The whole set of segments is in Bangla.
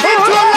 It's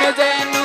Hamilton.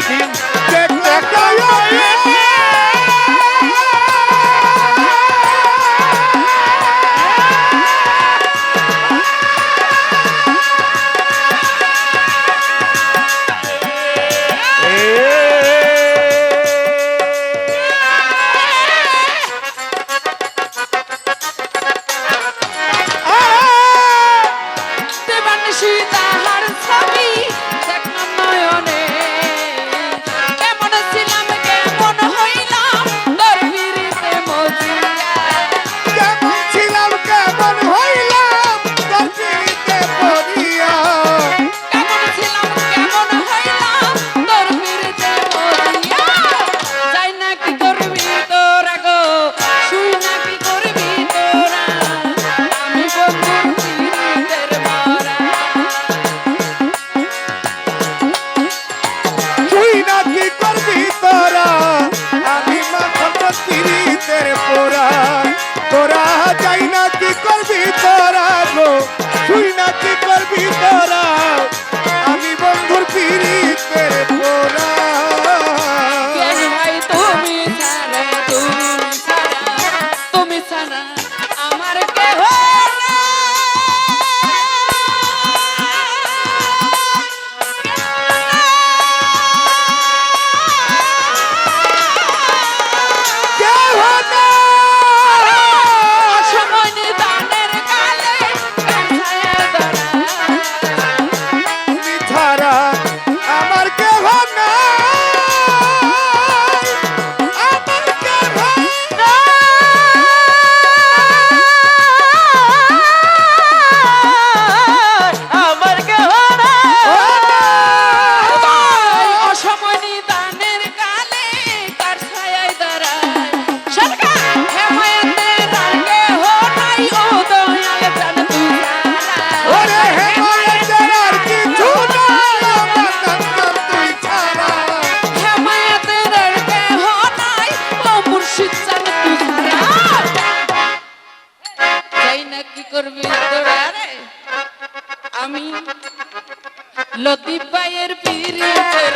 যেদিন দেখতে মায়ের পীরের